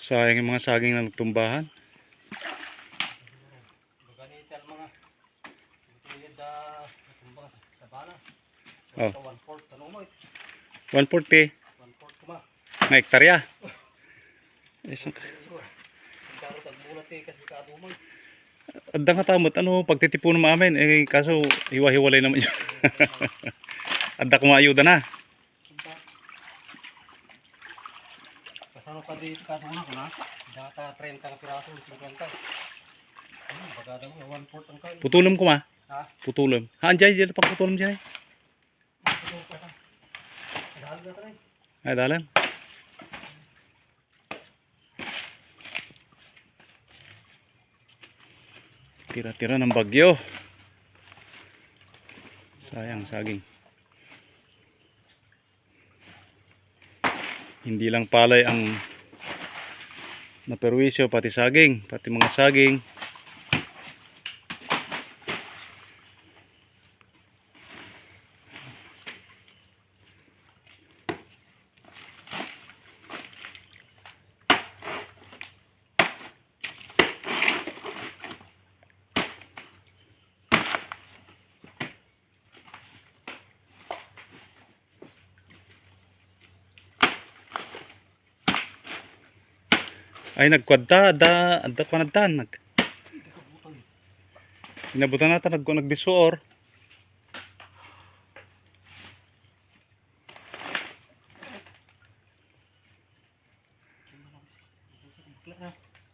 Sayang yung mga saging na nagtumbahan. Baganital mga tulid da tumbang sa bana. Oh. One fourth ano mo? 140 One fourth kuma. na hektarya. Isang bulat eh. Adang katamot, ano, pagtitipunan mo amin, eh, kaso hiwa-hiwalay naman yun. Adda ko maayuda na. Kasano pa di ka una ko na? Data 30 ka piraso 50. Ano bagada mo one fourth ang kain. Putulom ko ma. Ha? Putulom. Ha, anjay, dyan pang putulom dyan eh. Dahil na tayo. Ay, dalan. Tira-tira ng bagyo. Sayang, saging. Hindi lang palay ang naperwisyo, pati saging, pati mga saging. Ay, nagkwadda, da, da pa nagdan. Nag, inabutan natin, nag, nagdisuor.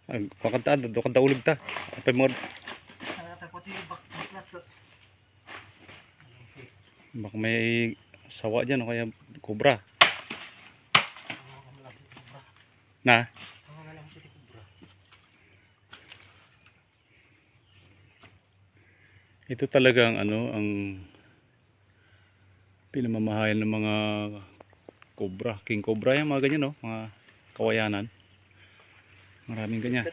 Ay, pakanta, do kada ulog ta. Apay mo, baka may sawa dyan o kaya kubra. Na, ito talaga ang ano, ang pinamamahayan ng mga cobra, king cobra yan, mga ganyan no, mga kawayanan. Maraming ganyan.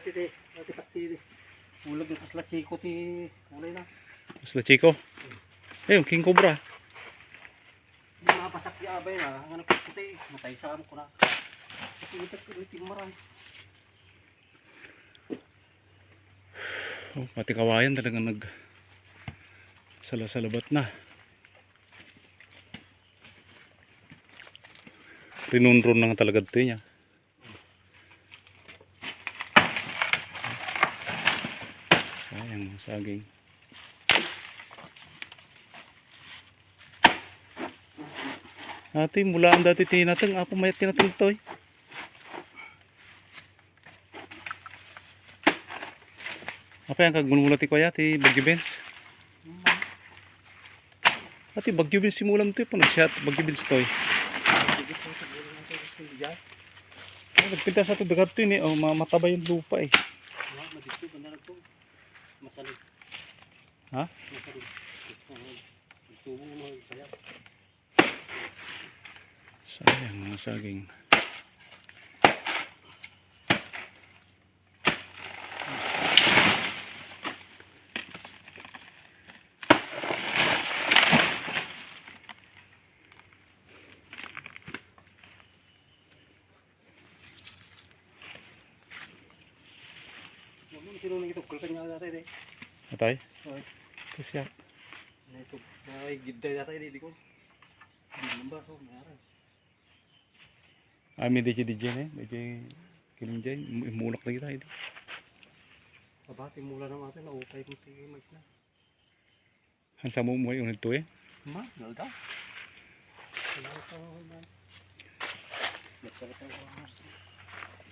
Ulag ng kasla chiko ti kulay na. Mas chico. Ayun, king cobra. Hindi mapasak di abay na. Ang anak ko ti, matay sa ko na. Ito ko iti maray. Oh, pati kawayan talaga nag salasalabat na. Rinunrun na nga talaga ito niya. Sayang mga saging. Ate, mula ang dati tinatang, ako mayat tinatang ito eh. Apa yang kagulmulat ti kuya ti Bagyo Benz? Ati Bagyo Benz simulam ti pa nagsihat Bagyo Benz toy. Ay, nagpinta sa to dagat to ni oh ma- mataba yung lupa eh. To? Ha? Sayang mga saging. Ano sino nang itukol kanya dati di? Atay? Oy. Ito siya. Na ito, na gidday dati di di ko. Di namba so meron. Ami di di eh. Medyo kilim dyan. Mulak lagi tayo. di. Abati mula na natin, naukay mo si mais na. Hansa mo mo yung ito eh. Ma, na. Oras.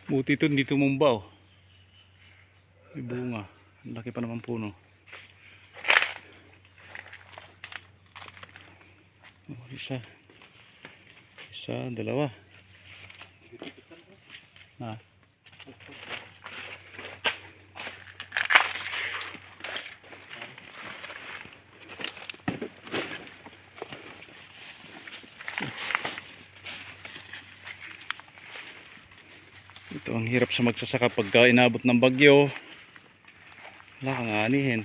Buti ito dito mumbaw. May bunga. Laki pa naman puno. Oh, isa. Isa, dalawa. Na. Ito ang hirap sa magsasaka pagka inabot ng bagyo wala kang anihin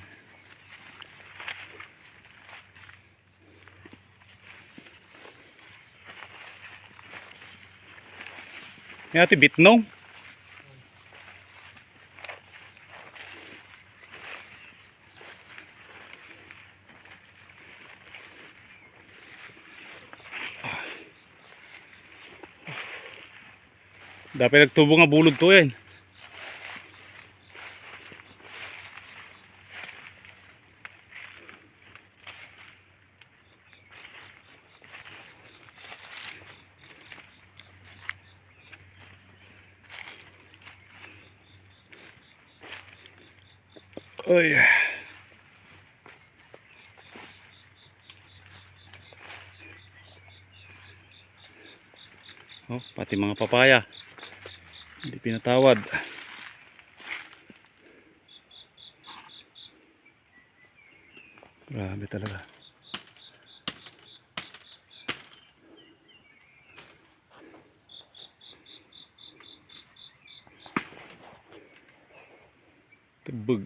may ati bitnong Dapat nagtubo nga bulod to yan. Ay. Oh, pati mga papaya. Hindi pinatawad. Grabe talaga. Tibag.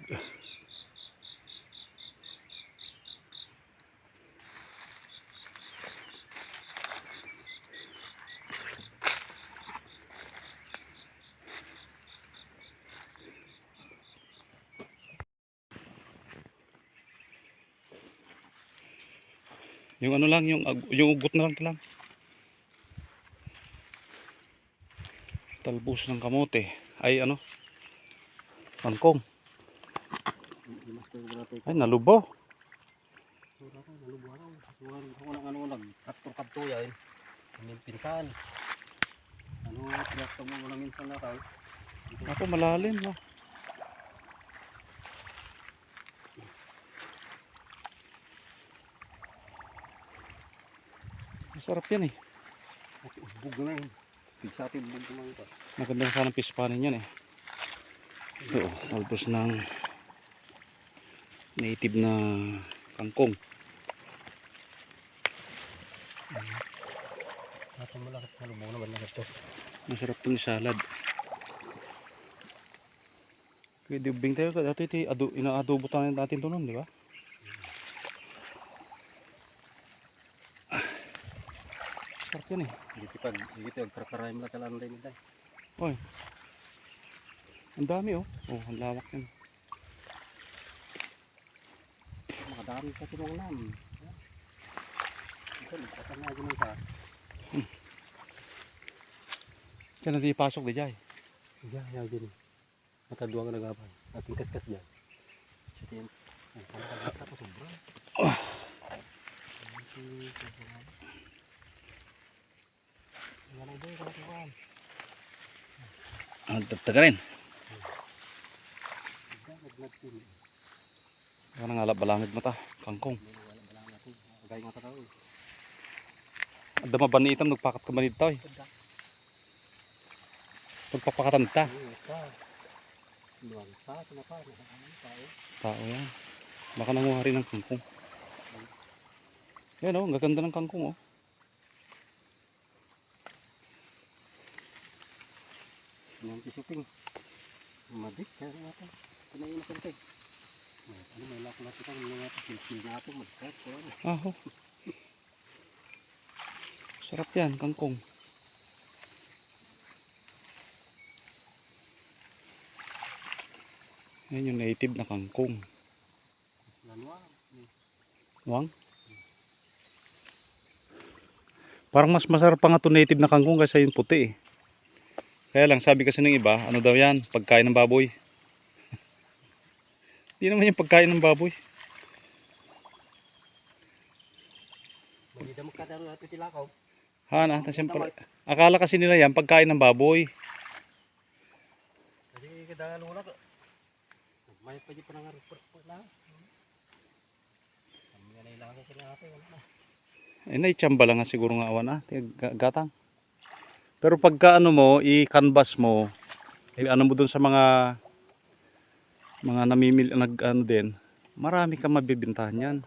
Yung ano lang, yung, yung ugot na lang lang. Talbos ng kamote. Ay ano? Natin. Ay. Suwan ko ng ano, yan. Kaming pinsan. Ano, pinakta mo na minsan na tayo. Ako malalim, no? Masarap yan eh. Bug na yun. Pigsati bug na yun. Maganda na sanang pispanin yan eh. Ito, oh, talbos ng native na kangkong. Natin malakit na lubo naman na ito. Masarap tong salad. Kaya dibing tayo, dati iti, adu, inaadobo tayo natin ito nun, di ba? Sarap yan eh. Dito pag, dito yung karakaray mo na talaan rin nila. Ang dami oh. Oh, ang lawak yan. Makadami sa tinong nam. Ito, nagkatan na dyan ka. Diyan na di pasok di jay. Diyan, yan dyan. Matadwa ka nagabay. Ating kaskas dyan. Sa tiyan. Ang pangkagata ko sobra. Oh. Ang dyan, kalatuan. Ang tagtaga rin. Diyan, nagnatin. Parang alap balangid mata. Kangkong. Gaya nga tataw. Ang dama ba ni itam nagpakat ka ba nito eh. Pagpapakatan ta. Tao yan. Baka nanguha rin ng kangkong. Yan oh, ang gaganda ng kangkong oh. Yung kisuping. Madik, kaya natin. Panayin na kante. Ano, may lak natin ang mga silsil natin. Magkat, kaya na. Ah, oh. Sarap yan, kangkong. Yan yung native na kangkong. Lanwa. Wang? Parang mas masarap pa nga ito native na kangkong kaysa yung puti eh. Kaya lang sabi kasi ng iba, ano daw yan, pagkain ng baboy. Hindi naman yung pagkain ng baboy. Magida mo kada natin tilakaw. Ha, na, na siyempre. Akala kasi nila yan, pagkain ng baboy. Kasi kada luna ko. May di pa nang report po na. Kami nga nailangan ko na natin. Wala na. Eh, naitsamba lang nga siguro nga awan ah, gatang. Pero pagka ano mo, i-canvas mo, eh, ano mo dun sa mga mga namimili, nag ano din, marami ka mabibintahan yan.